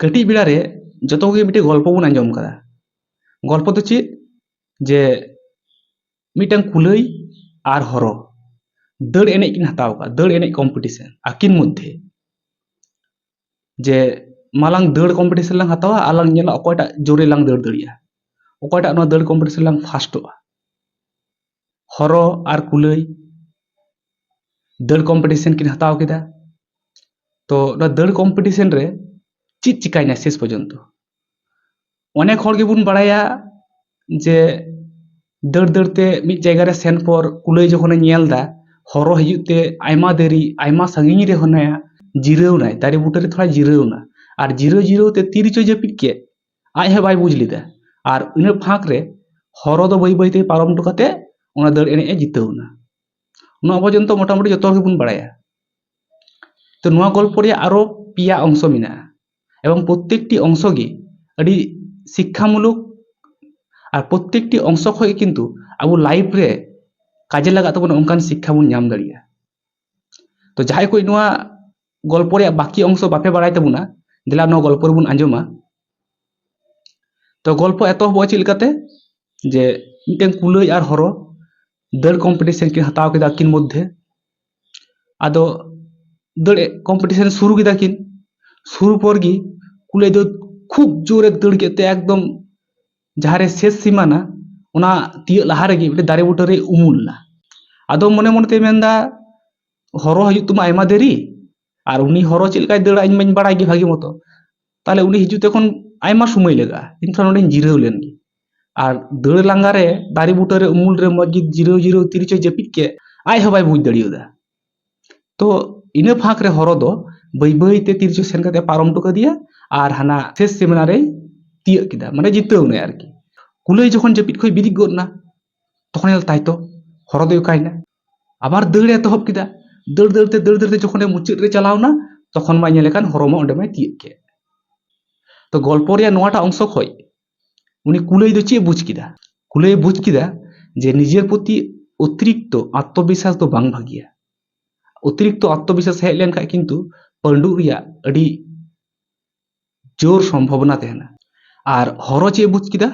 ᱠᱟᱹᱴᱤᱡ ᱵᱮᱲᱟ ᱨᱮ ᱡᱚᱛᱚ ᱠᱚᱜᱮ ᱢᱤᱫᱴᱮᱡ ᱜᱚᱞᱯᱚ ᱵᱚᱱ ᱟᱸᱡᱚᱢ ᱠᱟᱫᱟ ᱜᱚᱞᱯᱚ ᱫᱚ ᱪᱮᱫ ᱡᱮ ᱢᱤᱫᱴᱟᱝ ᱠᱩᱞᱟᱹᱭ ᱟᱨ ᱦᱚᱨᱚ ᱫᱟᱹᱲ ᱮᱱᱮᱡ ᱠᱤᱱ ᱦᱟᱛᱟᱣ ᱠᱟᱜᱼᱟ ᱫᱟᱹᱲ ᱮᱱᱮᱡ ᱠᱚᱢᱯᱤᱴᱤᱥᱮᱱ ᱟᱹᱠᱤᱱ ᱢᱚᱫᱽᱫᱷᱮ ᱡᱮ ᱢᱟᱞᱟᱝ ᱫᱟᱹᱲ ᱠᱚᱢᱯᱤᱴᱤᱥᱮᱱ ᱞᱟᱝ ᱦᱟᱛᱟᱣᱟ ᱟᱨ ᱞᱟᱝ ᱧᱮᱞᱟ ᱚᱠᱚᱭᱴᱟᱜ ᱡᱳᱨᱮ ᱞᱟᱝ ᱫᱟᱹᱲ ᱫᱟᱲᱮᱭᱟᱜᱼᱟ ᱚᱠᱚᱭᱴᱟᱜ ᱱᱚᱣᱟ ᱫᱟᱹᱲ ᱠᱚᱢᱯᱤᱴᱤᱥᱮᱱ ᱞᱟᱝ ᱯᱷᱟᱥᱴᱚᱜᱼᱟ ᱦᱚᱨᱚ ᱟᱨ ᱠᱩᱞᱟᱹᱭ ᱫᱟᱹᱲ ᱠᱚᱢᱯᱤᱴᱤᱥᱮᱱ ᱠᱤᱱ ᱦᱟᱛᱟᱣ ᱠᱮᱫᱟ ᱛᱚ ᱱᱚᱣᱟ ᱫᱟᱹᱲ ᱠᱚᱢᱯᱤᱴᱤᱥᱮᱱ ᱨᱮ ᱪᱮᱫ ᱪᱤᱠᱟᱭ ᱱᱟ শেষ পর্যন্ত অনেক হর গেᱵᱚᱱ বাড়ায়া ᱡᱮ ᱫᱟᱹᱲ ᱫᱟᱹᱲᱛᱮ ᱢᱤᱫ ᱡᱟᱭᱜᱟ ᱨᱮ ᱥᱮᱱ ᱯᱚᱨ ᱠᱩᱞᱟᱹᱭ ᱡᱚᱠᱷᱚᱱᱮ ᱧᱮᱞᱫᱟ ᱦᱚᱨᱚ ᱦᱤᱡᱩᱜ ᱛᱮ ᱟᱭᱢᱟ ᱫᱟᱨᱮ ᱟᱭᱢᱟ ᱥᱟᱺᱜᱤᱧ ᱨᱮ ᱦᱚᱱᱟᱭᱟ ᱡᱤᱨᱟᱹᱣᱱᱟᱭ ᱫᱟᱨᱮ ᱵᱩᱴᱟᱹ ᱨᱮ ᱛᱷᱚᱲᱟ ᱡᱤᱨᱟᱹᱣᱱᱟ ᱟᱨ ᱡᱤᱨᱟᱹᱣ ᱡᱤᱨᱟᱹᱣ ᱛᱮ ᱛᱤᱨᱮᱪᱚᱭ ᱡᱟᱹᱯᱤᱫ ᱠᱮᱫ ᱟᱡ ᱦᱚᱸ ᱵᱟᱭ ᱵᱩᱡ ᱞᱮᱫᱟ ᱟᱨ ᱤᱱᱟᱹ ᱯᱷᱟᱸᱠ ᱨᱮ ᱦᱚᱨᱚ ᱫᱚ ᱵᱟᱹᱭ ᱵᱟᱹᱭᱛᱮ ᱯᱟᱨᱚᱢ ᱦᱚᱴᱚ ᱠᱟᱛᱮ ᱚᱱᱟ ᱫᱟᱹᱲ ᱮᱱᱮᱡ ᱮ ᱡᱤᱛᱟᱹᱣᱱᱟ ᱱᱚᱣᱟ ᱯᱚᱨᱡᱚᱱᱛᱚ ᱢᱳᱴᱟᱢᱩᱴᱤ ᱡᱚᱛᱚ ᱦᱚᱲ ᱜᱮᱵᱚᱱ ᱵᱟᱲᱟᱭᱟ ᱛᱚ ᱱᱚᱣᱟ ᱜᱚᱞᱯᱚ ᱨᱮᱭᱟᱜ ᱟᱨᱚ ᱯᱮᱭᱟ ᱚᱝᱥᱚ ᱢᱮᱱᱟᱜᱼᱟ এবং প্রত্যেকটি অংশকে শিক্ষামূলক আর প্রত্যেকটি অংশ ᱠᱷᱚᱡ কিন্তু ᱟᱵᱚ ᱞᱟᱭᱤᱯ ᱨᱮ ᱠᱟᱡᱮ ᱞᱟᱜᱟᱜ ᱛᱟᱵᱚᱱᱟ ᱚᱱᱠᱟᱱ ᱥᱤᱠᱠᱷᱟ ᱵᱚᱱ ᱧᱟᱢ ᱫᱟᱲᱮᱭᱟᱜᱼᱟ ᱛᱚ ᱡᱟᱦᱟᱸᱭ ᱠᱚ ᱱᱚᱣᱟ ᱜᱚᱞᱯᱚ ᱨᱮᱭᱟᱜ ᱵᱟᱹᱠᱤ ᱚᱝᱥᱚ ᱵᱟᱯᱮ ᱵᱟᱲᱟᱭ ᱛᱟᱵᱚᱱᱟ ᱫᱮᱞᱟ ᱱᱚᱣᱟ গল্প ᱨᱮᱵᱚᱱ ᱟᱸᱡᱚᱢᱟ ᱛᱚ গল্প ᱮᱛᱚᱦᱚᱵᱚᱜᱼᱟ ᱪᱮᱫ ᱞᱮᱠᱟᱛᱮ ᱡᱮ ᱢᱤᱫᱴᱟᱝ ᱠᱩᱞᱟᱹᱭ ᱟᱨ ᱦᱚᱨᱚ ᱫᱟᱹᱲ ᱠᱚᱢᱯᱤᱴᱤᱥᱚᱱ ᱠᱤᱱ ᱦᱟᱛᱟᱣ ᱠᱮᱫᱟ ᱟᱹᱠᱤᱱ ᱢᱚধ্যে ᱟᱫᱚ দৌড়ে কম্পিটিশন শুরু কেদাকিন সুরপর্গি ᱠᱩᱞᱟᱹᱭ ᱫᱚ ᱠᱷᱩᱵ ᱡᱳᱨᱮ ᱫᱟᱹᱲ ᱠᱮᱫ ᱛᱮ ᱮᱠᱫᱚᱢ ᱡᱟᱦᱟᱸ ᱨᱮ ᱥᱮᱥ ᱥᱤᱢᱟᱱᱟ ᱚᱱᱟ ᱛᱤᱭᱟᱹᱜ ᱞᱟᱦᱟ ᱨᱮᱜᱮ ᱢᱤᱫᱴᱮᱱ ᱫᱟᱨᱮ ᱵᱩᱴᱟᱹᱨᱮ ᱩᱢᱩᱞ ᱮᱱᱟ ᱟᱫᱚ ᱢᱚᱱᱮ ᱢᱚᱱᱮᱛᱮᱭ ᱢᱮᱱᱫᱟ ᱦᱚᱨᱚ ᱦᱤᱡᱩᱜ ᱛᱟᱢᱟ ᱟᱭᱢᱟ ᱫᱮᱨᱤ ᱟᱨ ᱩᱱᱤ ᱦᱚᱨᱚ ᱪᱮᱫ ᱞᱮᱠᱟᱭ ᱫᱟᱹᱲᱟ ᱤᱧ ᱢᱟᱧ ᱵᱟᱲᱟᱭ ᱜᱮ ᱵᱷᱟᱜᱮ ᱢᱚᱛᱚ ᱛᱟᱦᱞᱮ ᱩᱱᱤ ᱦᱤᱡᱩᱜ ᱛᱮ ᱠᱷᱚᱱ ᱟᱭᱢᱟ ᱥᱩᱢᱟᱹᱭ ᱞᱟᱜᱟᱜᱼᱟ ᱮᱱᱠᱷᱟᱱ ᱚᱸᱰᱮᱧ ᱡᱤᱨᱟᱹᱣ ᱞᱮᱱ ᱜᱮ ᱟᱨ ᱫᱟᱹᱲ ᱞᱟᱸᱜᱟᱨᱮ ᱫᱟᱨᱮ ᱵᱩᱴᱟᱹᱨᱮ ᱩᱢᱩᱞ ᱨᱮ ᱢᱚᱡᱽ ᱜᱮ ᱡᱤᱨᱟᱹᱣ ᱡᱤᱨᱟᱹᱣ ᱛᱤᱨᱮᱪᱚᱭ ᱡᱟᱹᱯᱤᱫ ᱠᱮᱫ ᱟᱡ ᱦᱚᱸ ᱵᱟᱭ ᱵᱩᱡᱽ ᱫᱟᱲᱮᱭᱟᱫᱟ ᱛᱚ ᱤᱱᱟᱹ ᱯᱷᱟᱸᱠ ᱨᱮ ᱦᱚᱨᱚ ᱫᱚ ᱵᱟᱹᱭ ᱵᱟᱹᱭᱛᱮ ᱛᱤᱨᱡᱚ ᱥᱮᱱ ᱠᱟᱛᱮ ᱯᱟᱨᱚᱢ ᱴᱚ ᱠᱟᱫᱮᱭᱟ ᱟᱨ ᱦᱟᱱᱟ ᱥᱮᱥ ᱥᱮᱢᱤᱱᱟᱨᱮᱭ ᱛᱤᱭᱟᱹᱜ ᱠᱮᱫᱟ ᱢᱟᱱᱮ ᱡᱤᱛᱟᱹᱣᱱᱟᱭ ᱟᱨᱠᱤ ᱠᱩᱞᱟᱹᱭ ᱡᱚᱠᱷᱚᱱ ᱡᱟᱹᱯᱤᱫ ᱠᱷᱚᱡ ᱵᱤᱨᱤᱫ ᱜᱚᱫ ᱮᱱᱟ ᱛᱚᱠᱷᱚᱱ ᱧᱮᱞ ᱛᱟᱭ ᱛᱚ ᱦᱚᱨᱚᱫᱚᱭ ᱚᱠᱟᱭᱱᱟ ᱟᱵᱟᱨ ᱫᱟᱹᱲ ᱮᱛᱚᱦᱚᱵ ᱠᱮᱫᱟ ᱫᱟᱹᱲ ᱫᱟᱹᱲᱛᱮ ᱫᱟᱹᱲ ᱫᱟᱹᱲᱛᱮ ᱡᱚᱠᱷᱚᱱ ᱢᱩᱪᱟᱹᱫ ᱨᱮ ᱪᱟᱞᱟᱣᱱᱟ ᱛᱚᱠᱷᱚᱱ ᱢᱟ ᱧᱮᱞᱮ ᱠᱟᱱ ᱦᱚᱨᱚ ᱢᱟ ᱚᱸᱰᱮ ᱢᱟᱭ ᱛᱤᱭᱟᱹᱜ ᱠᱮᱫ ᱛᱚ ᱜᱚᱞᱯᱚ ᱨᱮᱭᱟᱜ ᱱᱚᱣᱟᱴᱟᱜ ᱚᱝᱥᱚ ᱠᱷᱚᱡ উনি কুলেই তো চেয়ে বুঝকিদা কুলেই বুঝকিদা যে নিজের প্রতি অতিরিক্ত আত্মবিশ্বাস তো বাং ভাগিয়া অতিরিক্ত আত্মবিশ্বাস হেলেন খায় কিন্তু ᱯᱟᱹᱰᱩᱜ ᱨᱮᱭᱟᱜ ᱟᱹᱰᱤ ᱡᱳᱨ ᱥᱚᱢᱵᱷᱚᱵᱚᱱᱟ ᱛᱟᱦᱮᱱᱟ ᱟᱨ ᱦᱚᱨᱚ ᱪᱮᱫ ᱮ ᱵᱩᱡᱽ ᱠᱮᱫᱟ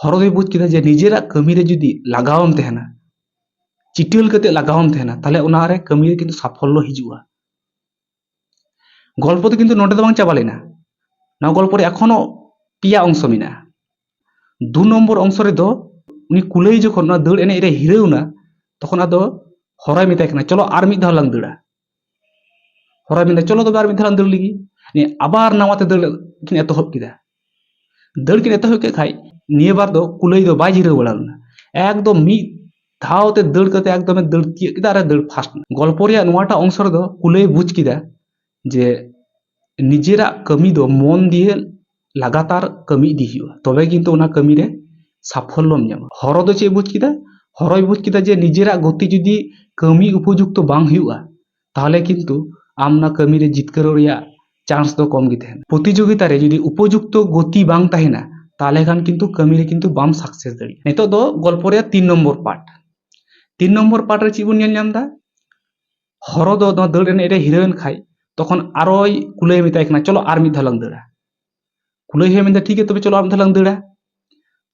ᱦᱚᱨᱚ ᱫᱚᱭ ᱵᱩᱡᱽ ᱠᱮᱫᱟ ᱡᱮ ᱱᱤᱡᱮᱨᱟᱜ ᱠᱟᱹᱢᱤᱨᱮ ᱡᱩᱫᱤ ᱞᱟᱜᱟᱣᱮᱢ ᱛᱟᱦᱮᱱᱟ ᱪᱤᱴᱟᱹᱞ ᱠᱟᱛᱮᱫ ᱞᱟᱜᱟᱣᱮᱢ ᱛᱟᱦᱮᱱᱟ ᱛᱟᱦᱞᱮ ᱚᱱᱟᱨᱮ ᱠᱟᱹᱢᱤᱨᱮ ᱠᱤᱱᱛᱩ ᱥᱟᱯᱷᱚᱞᱞᱚ ᱦᱤᱡᱩᱜᱼᱟ গল্প ᱫᱚ ᱠᱤᱱᱛᱩ ᱱᱚᱰᱮ ᱫᱚ ᱵᱟᱝ ᱪᱟᱵᱟ ᱞᱮᱱᱟ ᱱᱚᱣᱟ গল্পরে ᱨᱮ পিয়া ᱯᱮᱭᱟ ᱚᱝᱥᱚ ᱢᱮᱱᱟᱜᱼᱟ ᱫᱩ ᱱᱚᱢᱵᱚᱨ ᱚᱝᱥᱚ ᱨᱮᱫᱚ ᱩᱱᱤ ᱠᱩᱞᱟᱹᱭ ᱡᱚᱠᱷᱚᱱ না ᱫᱟᱹᱲ ᱮᱱᱮᱡ ᱨᱮ হিরেও না তখন আদো হরাই মেতাই কেনা চলো আর মিদ ধাও লাং ᱦᱚᱨᱟᱵᱤᱱ ᱪᱚᱞᱚ ᱛᱚᱵᱮ ᱟᱨ ᱢᱤᱫ ᱫᱷᱟᱣ ᱫᱟᱹᱲ ᱞᱮᱜᱮ ᱱᱤᱭᱟᱹ ᱟᱵᱟᱨ ᱱᱟᱣᱟᱛᱮ ᱫᱟᱹᱲ ᱠᱤᱱ ᱮᱛᱚᱦᱚᱵ ᱠᱮᱫᱟ ᱫᱟᱹᱲ ᱠᱤᱱ ᱮᱛᱚᱦᱚᱵ ᱠᱮᱫ ᱠᱷᱟᱡ ᱱᱤᱭᱟᱹ ᱵᱟᱨ ᱫᱚ ᱠᱩᱞᱟᱹᱭ ᱫᱚ ᱵᱟᱭ ᱡᱤᱨᱟᱹᱣ ᱵᱟᱲᱟ ᱞᱮᱱᱟ ᱮᱠᱫᱚম ᱢᱤᱫ ᱫᱷᱟᱣᱛᱮ ᱫᱟᱹᱲ ᱠᱟᱛᱮ ᱮᱠᱫᱚᱢᱮ ᱫᱟᱹᱲ ᱛᱤᱭᱟᱹᱜ ᱠᱮᱫᱟ ᱟᱨ ᱫᱟᱹᱲ ᱯᱷᱟᱥᱴ ᱜᱚᱞᱯᱚ ᱨᱮᱭᱟᱜ ᱱᱚᱣᱟᱴᱟᱜ ᱚᱝᱥᱚ ᱨᱮᱫᱚ ᱠᱩᱞᱟᱹᱭ ᱵᱩᱡ ᱠᱮᱫᱟ ᱡᱮ নিজেরাক কামি দো মন দিয়ে লাগাতার কামি দি হিওয়া তবে কিন্তু ওনা কামি রে সাফল্যম জামা হর দো চে বুঝ কিদা হরই বুঝ কিদা যে নিজেরাক গতি যদি কামি উপযুক্ত বাং হিওয়া তাহলে কিন্তু ᱟᱢ ᱚᱱᱟ ᱠᱟᱹᱢᱤᱨᱮ ᱡᱤᱛᱠᱟᱹᱨᱚᱜ ᱨᱮᱭᱟᱜ ᱪᱟᱱᱥ ᱫᱚ ᱠᱚᱢ ᱜᱮ ᱛᱟᱦᱮᱱᱟ ᱯᱨᱚᱛᱤᱡᱳᱜᱤᱛᱟ ᱨᱮ ᱡᱩᱫᱤ ᱩᱯᱚᱡᱩᱠᱛᱚ ᱜᱚᱛᱤ ᱵᱟᱝ ᱛᱟᱦᱮᱱᱟ ᱛᱟᱦᱚᱞᱮ ᱠᱷᱟᱱ ᱠᱤᱱᱛᱩ ᱠᱟᱹᱢᱤᱨᱮ ᱠᱤᱱᱛᱩ ᱵᱟᱢ ᱥᱟᱠᱥᱮᱥ ᱫᱟᱲᱮᱭᱟᱜᱼᱟ ᱱᱤᱛᱚᱜ ᱫᱚ ᱜᱚᱞᱯᱚ ᱨᱮᱭᱟᱜ ᱛᱤᱱ ᱱᱚᱢᱵᱚᱨ ᱯᱟᱴ তিন নম্বর পার্টের চি বন নিয়ে নামদা হরদ দৌড় রেন এটা হিরোইন খাই তখন আরোই কুলাই মেতাই কিনা চলো আর মিদ ধালাং দৌড়া কুলাই হয়ে মেন ঠিক তবে চলো আর মিদ ধালাং দৌড়া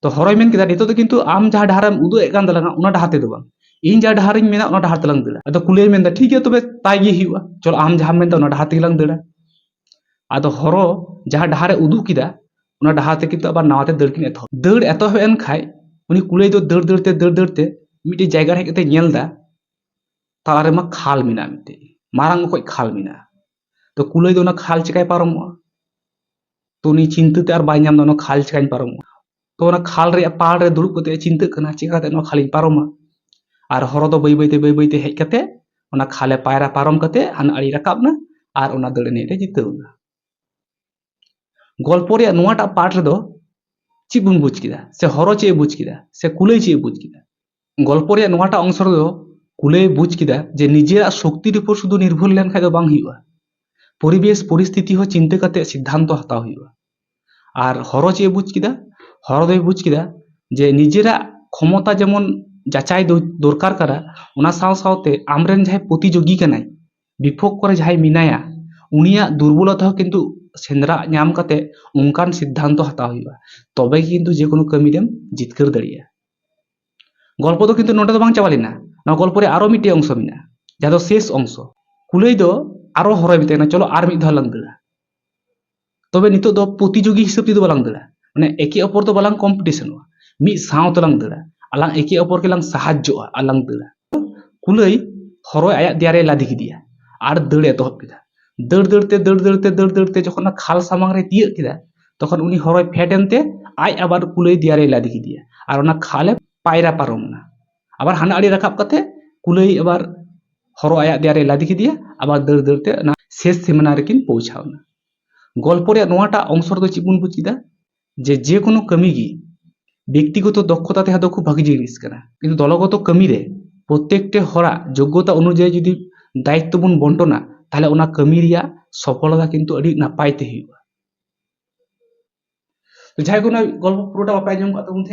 তো হরই মেন কেদা নিতো তো কিন্তু আম যা ঢারাম উদো একান দালাঙা ওনা ঢাতে দো বাং ᱤᱧ ᱡᱟ ᱰᱟᱦᱟᱨᱤᱧ ᱢᱮᱱᱟ ᱚᱱᱟ ᱰᱟᱦᱟᱨ ᱛᱮᱞᱟᱝ ᱫᱟᱹᱲᱟ ᱟᱫᱚ ᱠᱩᱞᱤᱭ ᱢᱮᱱᱫᱟ ᱴᱷᱤᱠ ᱜᱮᱭᱟ ᱛᱚᱵᱮ ᱛᱟᱭ ᱜᱮ ᱦᱩᱭᱩᱜᱼᱟ ᱪᱚᱞ ᱟᱢ ᱡᱟᱦᱟᱸᱢ ᱢᱮᱱᱫᱟ ᱚᱱᱟ ᱰᱟᱦᱟᱨ ᱛᱮᱜᱮ ᱞᱟᱝ ᱫᱟᱹᱲᱟ ᱟᱫᱚ ᱦᱚᱨᱚ ᱡᱟᱦᱟᱸ ᱰᱟᱦᱟᱨᱮ ᱩᱫᱩᱜ ᱠᱮᱫᱟ ᱚᱱᱟ ᱰᱟᱦᱟᱨ ᱛᱮ ᱠᱤᱱᱛᱩ ᱟᱵᱟᱨ ᱱᱟᱣᱟᱛᱮ ᱫᱟᱹᱲ ᱠᱤᱱ ᱮᱛᱚᱦᱚᱵ ᱫᱟᱹᱲ ᱮᱛᱚᱦᱚᱵ ᱮᱱ ᱠᱷᱟᱡ ᱩᱱᱤ ᱠᱩᱞᱟᱹᱭ ᱫᱚ ᱫᱟᱹᱲ ᱫᱟᱹᱲᱛᱮ ᱫᱟᱹᱲ ᱫᱟᱹᱲᱛᱮ ᱢᱤᱫᱴᱮᱡ ᱡᱟᱭᱜᱟ ᱨᱮ ᱦᱮᱡ ᱠᱟᱛᱮ ᱧᱮᱞᱫᱟ ᱛᱟᱞᱟᱨᱮ ᱢᱟ ᱠᱷᱟᱞ ᱢᱮᱱᱟᱜᱼᱟ ᱢᱤᱫᱴᱮᱡ ᱢᱟᱨᱟᱝ ᱚᱠᱚᱡ ᱠᱷᱟᱞ ᱢᱮᱱᱟᱜᱼᱟ ᱛᱚ ᱠᱩᱞᱟᱹᱭ ᱫᱚ ᱚᱱᱟ ᱠᱷᱟᱞ ᱪᱮᱠᱟᱭ ᱯᱟᱨᱚᱢᱚᱜᱼᱟ ᱛᱚ ᱩᱱᱤ ᱪᱤᱱᱛᱟᱹᱛᱮ ᱟᱨ ᱵᱟᱭ ᱧᱟᱢ ᱫᱟ ᱚᱱᱟ ᱠᱷᱟᱞ ᱪᱮᱠᱟᱧ ᱯᱟᱨᱚᱢᱚᱜᱼᱟ ᱛᱚ ᱚᱱᱟ ᱠᱷᱟᱞ ᱨᱮᱭᱟᱜ ᱯᱟᱲ ᱨᱮ ᱫᱩᱲᱩᱵ ᱠᱟᱛᱮ ᱪᱤᱱᱛᱟᱹᱜ ᱠᱟᱱᱟ ᱪᱮᱠᱟ ᱠᱟᱛᱮ ᱱᱚᱣᱟ ᱠᱷᱟᱞᱤᱧ ᱯᱟᱨᱚᱢᱟ ᱟᱨ ᱦᱚᱨᱚ ᱫᱚ ᱵᱟᱹᱭ ᱵᱟᱹᱭᱛᱮ ᱵᱟᱹᱭ ᱵᱟᱹᱭᱛᱮ ᱦᱮᱡ ᱠᱟᱛᱮ ᱚᱱᱟ ᱠᱷᱟᱞᱮ ᱯᱟᱭᱨᱟ ᱯᱟᱨᱚᱢ ᱠᱟᱛᱮ ᱦᱟᱱ ᱟᱲᱤ ᱨᱟᱠᱟᱵᱱᱟ ᱟᱨ ᱚᱱᱟ ᱫᱟᱹᱲ ᱮᱱᱮᱡ ᱨᱮ ᱡᱤᱛᱟᱹᱣᱱᱟ ᱜᱚᱞᱯᱚ ᱨᱮᱭᱟᱜ ᱱᱚᱣᱟᱴᱟᱜ ᱯᱟᱴ ᱨᱮᱫᱚ ᱪᱮᱫ ᱵᱚᱱ ᱵᱩᱡᱽ ᱠᱮᱫᱟ ᱥᱮ ᱦᱚᱨᱚ ᱪᱮᱫ ᱮ ᱵᱩᱡᱽ ᱠᱮᱫᱟ ᱥᱮ ᱠᱩᱞᱟᱹᱭ ᱪᱮᱫ ᱮ ᱵᱩᱡᱽ ᱠᱮᱫᱟ গল্প ᱨᱮᱭᱟᱜ ᱱᱚᱣᱟᱴᱟᱜ অংশ ᱨᱮᱫᱚ কুলে বুঝ কেদা যে নিজের শক্তির উপর শুধু নির্ভর লেনখাই দো বাং হুইয়া পরিবেশ পরিস্থিতি হো চিন্তা কাতে সিদ্ধান্ত হাতাও হুইয়া আর হর চে বুঝ কেদা হর দই বুঝ কেদা যে নিজের ক্ষমতা যেমন ᱡᱟᱪᱟᱭ ᱫᱚ ᱫᱚᱨᱠᱟᱨ ᱠᱟᱱᱟ ᱚᱱᱟ ᱥᱟᱶ ᱥᱟᱶᱛᱮ ᱟᱢᱨᱮᱱ ᱡᱟᱦᱟᱸᱭ ᱯᱨᱚᱛᱤᱡᱳᱜᱤ ᱠᱟᱱᱟᱭ ᱵᱤᱯᱷᱳᱠ ᱠᱚᱨᱮ ᱡᱟᱦᱟᱸᱭ ᱢᱮᱱᱟᱭᱟ ᱩᱱᱤᱭᱟᱜ ᱫᱩᱨᱵᱚᱞᱚᱛᱟ ᱦᱚᱸ ᱠᱤᱱᱛᱩ ᱥᱮᱸᱫᱽᱨᱟ ᱧᱟᱢ ᱠᱟᱛᱮ ᱚᱱᱠᱟᱱ ᱥᱤᱫᱽᱫᱷᱟᱱᱛᱚ ᱦᱟᱛᱟᱣ ᱦᱩᱭᱩᱜᱼᱟ ᱛᱚᱵᱮ ᱠᱤᱱᱛᱩ ᱡᱮ কোনো ᱠᱟᱹᱢᱤᱨᱮᱢ ᱡᱤᱛᱠᱟᱹᱨ ᱫᱟᱲᱮᱭᱟᱜᱼᱟ গল্প ᱫᱚ কিন্তু ᱱᱚᱰᱮ ᱫᱚ ᱵᱟᱝ ᱪᱟᱵᱟ ᱞᱮᱱᱟ ᱱᱚᱣᱟ ᱜᱚᱞᱯᱚ ᱨᱮ ᱟᱨᱚ ᱢᱤᱫᱴᱮᱡ ᱚংশ ᱢᱮᱱᱟᱜᱼᱟ ᱡᱟᱦᱟᱸ ᱫᱚ শেষ অংশ কুᱞᱟᱹᱭ ᱫᱚ আরও হরয় ᱢᱮᱛᱟᱭ ᱠᱟᱱᱟ ᱪᱚᱞᱚ ᱟᱨ ᱢᱤᱫ ᱫᱷᱟᱣ ᱞᱟᱝ ᱫᱟᱹᱲᱟ ᱛᱚᱵᱮ ᱱᱤᱛᱚᱜ ᱫᱚ ᱯᱨᱚᱛᱤᱡᱳᱜᱤ ᱦᱤᱥᱟᱹᱵ ᱛᱮᱫᱚ ᱵᱟᱞᱟᱝ ᱫᱟᱹᱲᱟ ᱢᱟᱱᱮ একে অপর ᱫᱚ বাᱞᱟᱝ কম্পিটিশনᱚᱜᱼᱟ ᱢᱤᱫ ᱥᱟᱶ ᱛᱮᱞᱟᱝ ᱫᱟᱹᱲᱟ ᱟᱞᱟᱝ ᱮᱠᱮ ᱚᱯᱚᱨᱠᱮ ᱞᱟᱝ ᱥᱟᱦᱟᱡᱡᱚᱜᱼᱟ ᱟᱨ ᱞᱟᱝ ᱫᱟᱹᱲᱟ ᱠᱩᱞᱟᱹᱭ ᱦᱚᱨᱚᱭ ᱟᱭᱟᱜ ᱫᱮᱭᱟᱨᱮ ᱞᱟᱫᱮ ᱠᱮᱫᱮᱭᱟ ᱟᱨ ᱫᱟᱹᱲ ᱮᱛᱚᱦᱚᱵ ᱠᱮᱫᱟ ᱫᱟᱹᱲ ᱫᱟᱹᱲᱛᱮ ᱫᱟᱹᱲ ᱫᱟᱹᱲᱛᱮ ᱫᱟᱹᱲ ᱫᱟᱹᱲᱛᱮ ᱡᱚᱠᱷᱚᱱ ᱠᱷᱟᱞ ᱥᱟᱢᱟᱝ ᱨᱮ ᱛᱤᱭᱟᱹᱜ ᱠᱮᱫᱟ তখন উনি হরয় ফ্যাট এনতে আজ আবার কুলই দিয়ারে লাদি দিয়া আর ওনা খালে পায়রা পারম না আবার হানাড়ি রাখাব কাতে কুলই আবার হর আয়া দিয়ারে লাদি দিয়া আবার দৌড় দৌড়তে না শেষ সীমানা রেকিন পৌঁছাও না গল্প রে নোয়াটা অংশ রে চিবুন বুঝিদা যে যে কোনো কমি গি ব্যক্তিগত দক্ষতা তেহাতো খুব ভাগি জিনিস কানা কিন্তু দলগত কামি রে প্রত্যেকটে হরা যোগ্যতা অনুযায়ী যদি দায়িত্ব বন বন্টনা তাহলে ওনা কামি রিয়া সফলতা কিন্তু আড়ি নাপাই তে হইবা। তো যাই কোনো গল্প পুরোটা বাপাই জম কথা বলতে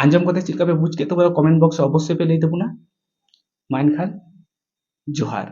আঞ্জম কথা চিকাবে বুঝকে, তো কমেন্ট বক্সে অবশ্যই পে লেই দেবো না। মাইন খান জোহার।